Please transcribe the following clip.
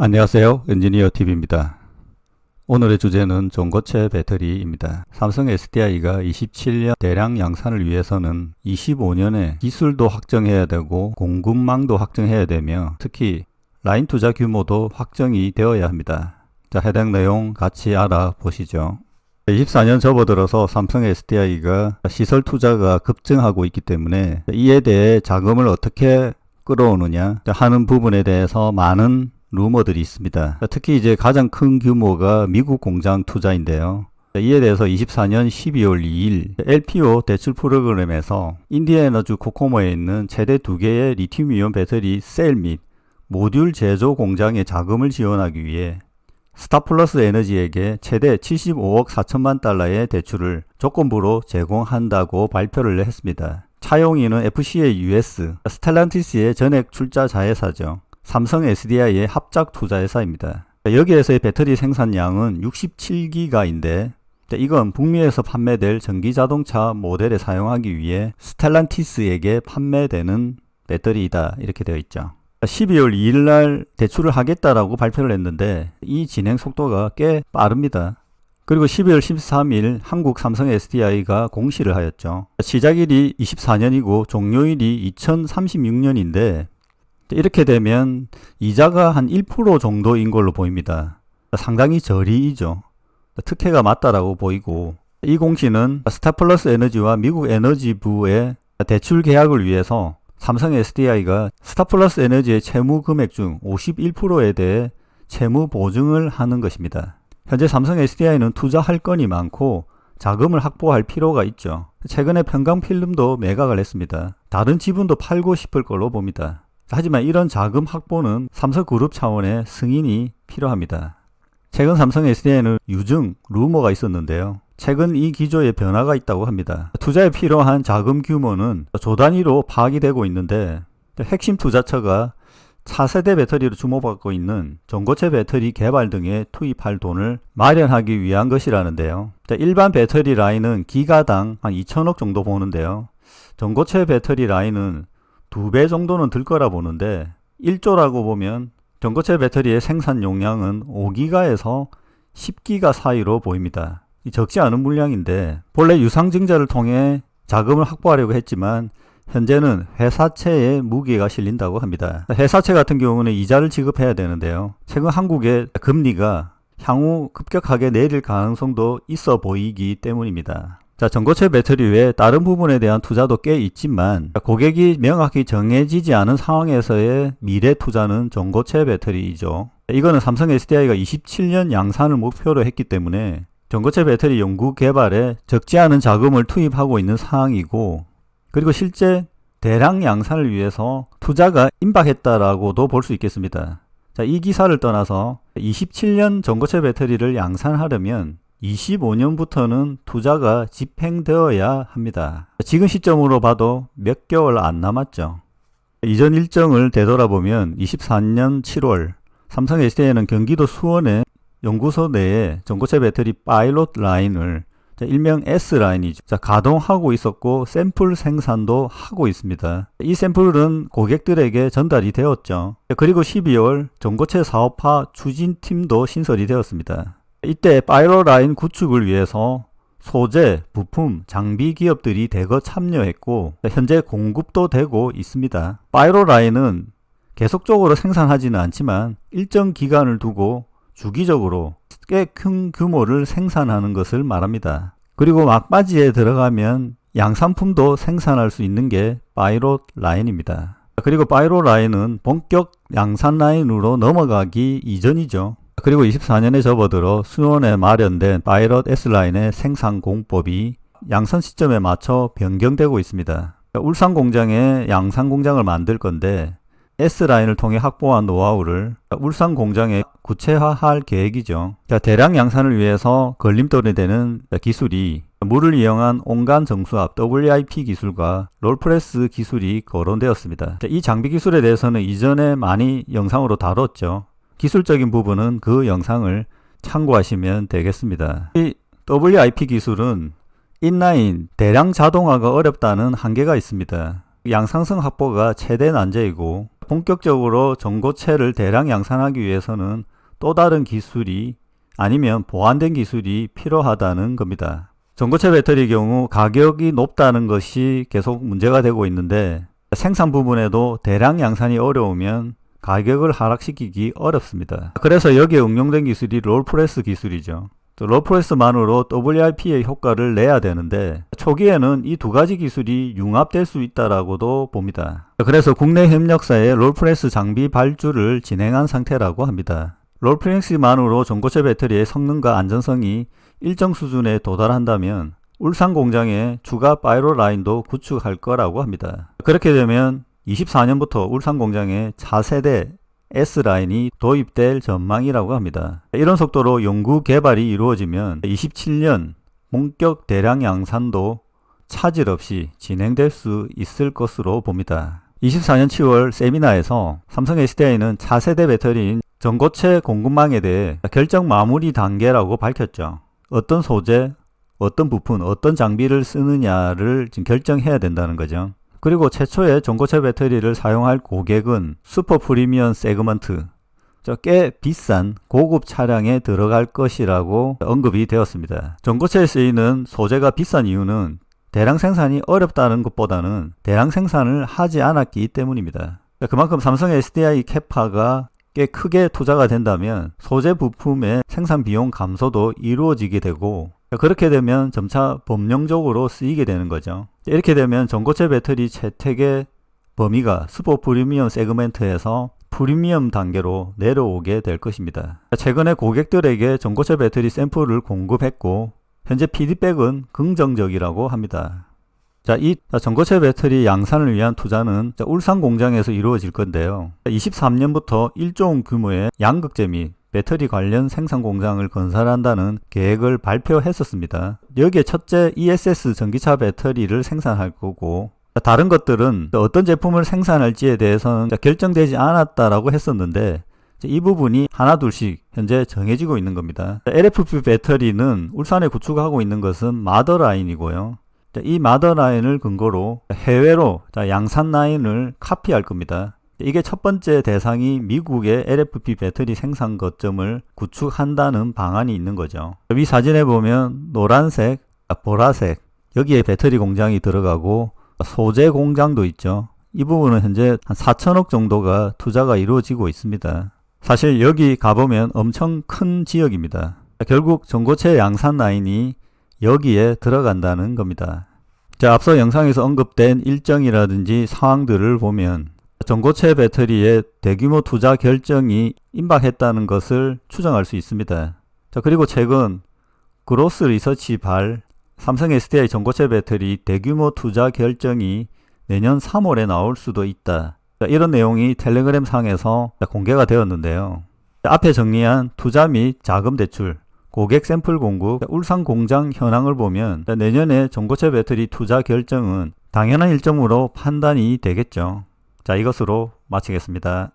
안녕하세요. 엔지니어 TV입니다. 오늘의 주제는 전고체 배터리입니다. 삼성 SDI가 27년 대량 양산을 위해서는 25년에 기술도 확정해야 되고 공급망도 확정해야 되며 특히 라인 투자 규모도 확정이 되어야 합니다. 자, 해당 내용 같이 알아보시죠. 24년 접어들어서 삼성 SDI가 시설 투자가 급증하고 있기 때문에 이에 대해 자금을 어떻게 끌어오느냐 하는 부분에 대해서 많은 루머들이 있습니다. 특히 이제 가장 큰 규모가 미국 공장 투자인데요. 이에 대해서 24년 12월 2일 LPO 대출 프로그램에서 인디애나주 코코모에 있는 최대 두 개의 리튬이온 배터리 셀 및 모듈 제조 공장에 자금을 지원하기 위해 스타플러스 에너지에게 최대 75억 4천만 달러의 대출을 조건부로 제공한다고 발표를 했습니다. 차용인은 FCA US, 스텔란티스의 전액 출자 자회사죠. 삼성 SDI의 합작 투자회사입니다. 여기에서의 배터리 생산량은 67기가인데 이건 북미에서 판매될 전기 자동차 모델에 사용하기 위해 스텔란티스에게 판매되는 배터리이다 이렇게 되어 있죠. 12월 2일 날 대출을 하겠다라고 발표를 했는데 이 진행 속도가 꽤 빠릅니다. 그리고 12월 13일 한국 삼성 SDI가 공시를 하였죠. 시작일이 24년이고 종료일이 2036년인데 이렇게 되면 이자가 한 1% 정도인 걸로 보입니다. 상당히 저리이죠. 특혜가 맞다라고 보이고 이 공시는 스타플러스 에너지와 미국 에너지부의 대출 계약을 위해서 삼성 SDI가 스타플러스 에너지의 채무 금액 중 51%에 대해 채무 보증을 하는 것입니다. 현재 삼성 SDI는 투자할 건이 많고 자금을 확보할 필요가 있죠. 최근에 평강 필름도 매각을 했습니다. 다른 지분도 팔고 싶을 걸로 봅니다. 하지만 이런 자금 확보는 삼성그룹 차원의 승인이 필요합니다. 최근 삼성 SDI는 유증, 루머가 있었는데요. 최근 이 기조에 변화가 있다고 합니다. 투자에 필요한 자금 규모는 조 단위로 파악이 되고 있는데 핵심 투자처가 차세대 배터리로 주목받고 있는 전고체 배터리 개발 등에 투입할 돈을 마련하기 위한 것이라는데요. 일반 배터리 라인은 기가당 한 2천억 정도 보는데요. 전고체 배터리 라인은 두 배 정도는 들 거라 보는데 1조라고 보면 전고체 배터리의 생산 용량은 5기가에서 10기가 사이로 보입니다. 적지 않은 물량인데 본래 유상증자를 통해 자금을 확보하려고 했지만 현재는 회사채에 무게가 실린다고 합니다. 회사채 같은 경우는 이자를 지급해야 되는데요. 최근 한국의 금리가 향후 급격하게 내릴 가능성도 있어 보이기 때문입니다. 자, 전고체 배터리 외에 다른 부분에 대한 투자도 꽤 있지만 고객이 명확히 정해지지 않은 상황에서의 미래 투자는 전고체 배터리이죠. 이거는 삼성 SDI가 27년 양산을 목표로 했기 때문에 전고체 배터리 연구 개발에 적지 않은 자금을 투입하고 있는 상황이고 그리고 실제 대량 양산을 위해서 투자가 임박했다라고도 볼 수 있겠습니다. 자, 이 기사를 떠나서 27년 전고체 배터리를 양산하려면 25년부터는 투자가 집행되어야 합니다. 지금 시점으로 봐도 몇 개월 안 남았죠. 이전 일정을 되돌아보면 24년 7월 삼성 SDI는 경기도 수원에 연구소 내에 전고체 배터리 파일롯 라인을 일명 S라인이죠. 자, 가동하고 있었고 샘플 생산도 하고 있습니다. 이 샘플은 고객들에게 전달이 되었죠. 그리고 12월 전고체 사업화 추진팀도 신설이 되었습니다. 이때 파이로 라인 구축을 위해서 소재, 부품, 장비 기업들이 대거 참여했고 현재 공급도 되고 있습니다. 파이로 라인은 계속적으로 생산하지는 않지만 일정 기간을 두고 주기적으로 꽤 큰 규모를 생산하는 것을 말합니다. 그리고 막바지에 들어가면 양산품도 생산할 수 있는 게 파이로 라인입니다. 그리고 파이로 라인은 본격 양산 라인으로 넘어가기 이전이죠. 그리고 24년에 접어들어 수원에 마련된 파이럿 S라인의 생산 공법이 양산 시점에 맞춰 변경되고 있습니다. 울산 공장에 양산 공장을 만들 건데 S라인을 통해 확보한 노하우를 울산 공장에 구체화할 계획이죠. 대량 양산을 위해서 걸림돌이 되는 기술이 물을 이용한 온간 정수압 WIP 기술과 롤프레스 기술이 거론되었습니다. 이 장비 기술에 대해서는 이전에 많이 영상으로 다뤘죠. 기술적인 부분은 그 영상을 참고하시면 되겠습니다. 이 WIP 기술은 인라인 대량 자동화가 어렵다는 한계가 있습니다. 양상성 확보가 최대 난제이고 본격적으로 전고체를 대량 양산하기 위해서는 또 다른 기술이 아니면 보완된 기술이 필요하다는 겁니다. 전고체 배터리 경우 가격이 높다는 것이 계속 문제가 되고 있는데 생산 부분에도 대량 양산이 어려우면 가격을 하락시키기 어렵습니다. 그래서 여기에 응용된 기술이 롤프레스 기술이죠. 또 롤프레스만으로 WRP의 효과를 내야 되는데 초기에는 이 두 가지 기술이 융합될 수 있다라고도 봅니다. 그래서 국내 협력사에 롤프레스 장비 발주를 진행한 상태라고 합니다. 롤프레스만으로 전고체 배터리의 성능과 안전성이 일정 수준에 도달한다면 울산 공장에 추가 파이로 라인도 구축할 거라고 합니다. 그렇게 되면 24년부터 울산 공장에 차세대 S라인이 도입될 전망이라고 합니다. 이런 속도로 연구 개발이 이루어지면 27년 본격 대량 양산도 차질 없이 진행될 수 있을 것으로 봅니다. 24년 7월 세미나에서 삼성 SDI는 차세대 배터리인 전고체 공급망에 대해 결정 마무리 단계라고 밝혔죠. 어떤 소재, 어떤 부품, 어떤 장비를 쓰느냐를 지금 결정해야 된다는 거죠. 그리고 최초의 전고체 배터리를 사용할 고객은 슈퍼 프리미엄 세그먼트, 꽤 비싼 고급 차량에 들어갈 것이라고 언급이 되었습니다. 전고체에 쓰이는 소재가 비싼 이유는 대량 생산이 어렵다는 것보다는 대량 생산을 하지 않았기 때문입니다. 그만큼 삼성 SDI 캐파가 꽤 크게 투자가 된다면 소재 부품의 생산 비용 감소도 이루어지게 되고 그렇게 되면 점차 법령적으로 쓰이게 되는 거죠. 이렇게 되면 전고체 배터리 채택의 범위가 스포 프리미엄 세그멘트에서 프리미엄 단계로 내려오게 될 것입니다. 최근에 고객들에게 전고체 배터리 샘플을 공급했고 현재 피드백은 긍정적이라고 합니다. 자, 이 전고체 배터리 양산을 위한 투자는 울산 공장에서 이루어질 건데요. 23년부터 1조 규모의 양극재 및 배터리 관련 생산 공장을 건설한다는 계획을 발표했었습니다. 여기에 첫째 ESS 전기차 배터리를 생산할 거고 다른 것들은 어떤 제품을 생산할지에 대해서는 결정되지 않았다라고 했었는데 이 부분이 하나둘씩 현재 정해지고 있는 겁니다. LFP 배터리는 울산에 구축하고 있는 것은 마더 라인이고요. 이 마더 라인을 근거로 해외로 양산 라인을 카피할 겁니다. 이게 첫 번째 대상이 미국의 LFP 배터리 생산 거점을 구축한다는 방안이 있는 거죠. 위 사진에 보면 노란색, 보라색 여기에 배터리 공장이 들어가고 소재 공장도 있죠. 이 부분은 현재 한 4천억 정도가 투자가 이루어지고 있습니다. 사실 여기 가보면 엄청 큰 지역입니다. 결국 전고체 양산 라인이 여기에 들어간다는 겁니다. 자, 앞서 영상에서 언급된 일정이라든지 상황들을 보면 전고체 배터리에 대규모 투자 결정이 임박했다는 것을 추정할 수 있습니다. 자, 그리고 최근 그로스 리서치 발 삼성 SDI 전고체 배터리 대규모 투자 결정이 내년 3월에 나올 수도 있다. 자, 이런 내용이 텔레그램 상에서 공개가 되었는데요. 앞에 정리한 투자 및 자금 대출, 고객 샘플 공급, 울산 공장 현황을 보면 내년에 전고체 배터리 투자 결정은 당연한 일정으로 판단이 되겠죠. 자, 이것으로 마치겠습니다.